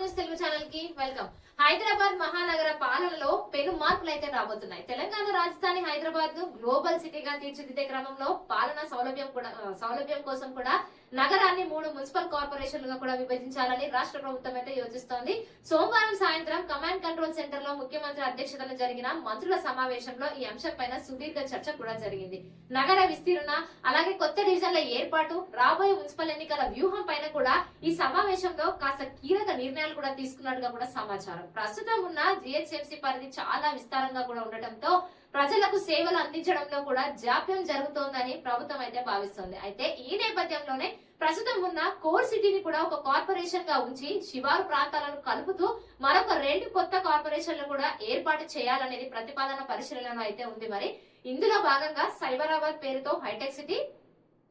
News Telugu ఛానల్కి welcome. Hyderabad మహానగర పాలనలో పెను మార్పులు అయితే రాబోతున్నాయి. తెలంగాణ రాజధాని హైదరాబాద్ను గ్లోబల్ సిటీగా తీర్చిదిద్దే క్రమంలో పాలనా సౌలభ్యం కూడా సౌలభ్యం కోసం కూడా నగరాన్ని మూడు మున్సిపల్ కార్పొరేషన్లుగా కూడా విభజించాలని రాష్ట్ర ప్రభుత్వం అయితే యోచిస్తోంది. సోమవారం సాయంత్రం కమాండ్ కంట్రోల్ సెంటర్లో ముఖ్యమంత్రి అధ్యక్షతన జరిగిన మంత్రుల సమావేశంలో ఈ అంశంపైన సుదీర్ఘ చర్చ కూడా జరిగింది. నగర విస్తీర్ణ అలాగే కొత్త డివిజన్ల ఏర్పాటు రాబోయే మున్సిపల్ ఎన్నికల వ్యూహం పైన కూడా ఈ సమావేశంలో కాస్త కీలక నిర్ణయాలు కూడా తీసుకున్నట్టుగా కూడా సమాచారం. ప్రస్తుతం ఉన్న జిహెచ్ఎంసీ పరిధి చాలా విస్తారంగా కూడా ఉండటంతో ప్రజలకు సేవలు అందించడంలో కూడా జాప్యం జరుగుతోందని ప్రభుత్వం అయితే భావిస్తోంది. అయితే ఈ నేపథ్యంలోనే ప్రస్తుతం ఉన్న కోర్ సిటీని కూడా ఒక కార్పొరేషన్గా ఉంచి శివారు ప్రాంతాలను కలుపుతూ మరొక రెండు కొత్త కార్పొరేషన్లు కూడా ఏర్పాటు చేయాలనేది ప్రతిపాదన పరిశీలనలో అయితే ఉంది మరి. ఇందులో భాగంగా సైబరాబాద్ పేరుతో హైటెక్ సిటీ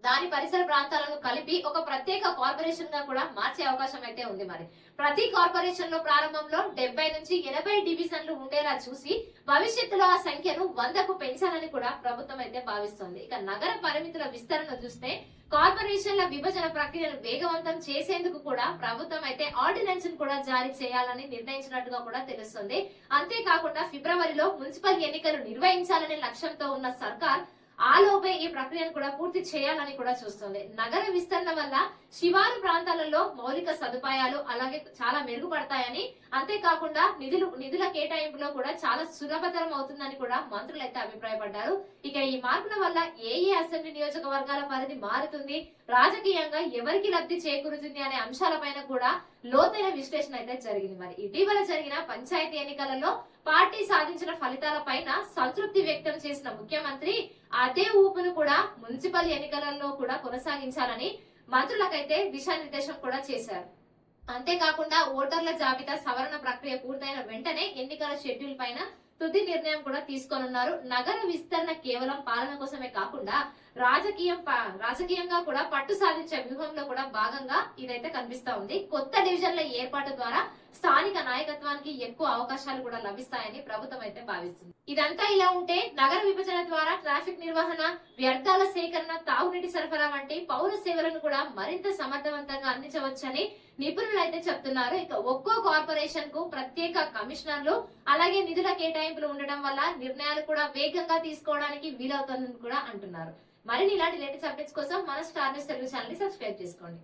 దాని పరిసర ప్రాంతాలను కలిపి ఒక ప్రత్యేక కార్పొరేషన్గా కూడా మార్చే అవకాశం అయితే ఉంది మరి. ప్రతి కార్పొరేషన్లో ప్రారంభంలో డెబ్బై నుంచి ఎనభై డివిజన్లు ఉండేలా చూసి భవిష్యత్తులో ఆ సంఖ్యను వందకు పెంచాలని కూడా ప్రభుత్వం అయితే భావిస్తోంది. ఇక నగర పరిమితుల విస్తరణ చూస్తే కార్పొరేషన్ల విభజన ప్రక్రియను వేగవంతం చేసేందుకు కూడా ప్రభుత్వం అయితే ఆర్డినెన్స్ కూడా జారీ చేయాలని నిర్ణయించినట్టుగా కూడా తెలుస్తుంది. అంతేకాకుండా ఫిబ్రవరిలో మున్సిపల్ ఎన్నికలు నిర్వహించాలనే లక్ష్యంతో ఉన్న సర్కార్ ఆలోపే ఈ ప్రక్రియను కూడా పూర్తి చేయాలని కూడా చూస్తుంది. నగర విస్తరణ వల్ల శివారు ప్రాంతాలలో మౌలిక సదుపాయాలు అలాగే చాలా మెరుగుపడతాయని అంతేకాకుండా నిధులు నిధుల కేటాయింపులో కూడా చాలా సులభతరం అవుతుందని కూడా మంత్రులు అయితే అభిప్రాయపడ్డారు. ఇక ఈ మార్పుల వల్ల ఏ ఏ అసెంబ్లీ నియోజకవర్గాల పరిధి మారుతుంది రాజకీయంగా ఎవరికి లబ్ధి చేకూరుతుంది అనే అంశాలపైన కూడా లోతైన విశ్లేషణ అయితే జరిగింది మరి. ఇటీవల జరిగిన పంచాయతీ ఎన్నికలలో పార్టీ సాధించిన ఫలితాల పైన సంతృప్తి వ్యక్తం చేసిన ముఖ్యమంత్రి అదే ఊపును కూడా మున్సిపల్ ఎన్నికలలో కూడా కొనసాగించాలని మంత్రులకైతే దిశానిర్దేశం కూడా చేశారు. అంతేకాకుండా ఓటర్ల జాబితా సవరణ ప్రక్రియ పూర్తయిన వెంటనే ఎన్నికల షెడ్యూల్ పైన తుది నిర్ణయం కూడా తీసుకోనున్నారు. నగర విస్తరణ కేవలం పాలన కోసమే కాకుండా రాజకీయం రాజకీయంగా కూడా పట్టు సాధించే వ్యూహంలో కూడా భాగంగా ఇదైతే కనిపిస్తా ఉంది. కొత్త డివిజన్ల ఏర్పాటు ద్వారా స్థానిక నాయకత్వానికి ఎక్కువ అవకాశాలు కూడా లభిస్తాయని ప్రభుత్వం అయితే భావిస్తుంది. ఇదంతా ఇలా ఉంటే నగర విభజన ద్వారా ట్రాఫిక్ నిర్వహణ వ్యర్థాల సేకరణ తాగునీటి సరఫరా వంటి పౌర సేవలను కూడా మరింత సమర్థవంతంగా అందించవచ్చని నిపుణులు అయితే చెప్తున్నారు. ఇక ఒక్కో కార్పొరేషన్కు ప్రత్యేక కమిషనర్లు అలాగే నిధుల కేటాయింపులు ఉండడం వల్ల నిర్ణయాలు కూడా వేగంగా తీసుకోవడానికి వీలవుతుందని కూడా అంటున్నారు. మరిన్ని ఇలాంటి లేటెస్ట్ అప్డేట్స్ కోసం మన స్టార్ న్యూస్ తెలుగు ఛానల్ని సబ్స్క్రైబ్ చేసుకోండి.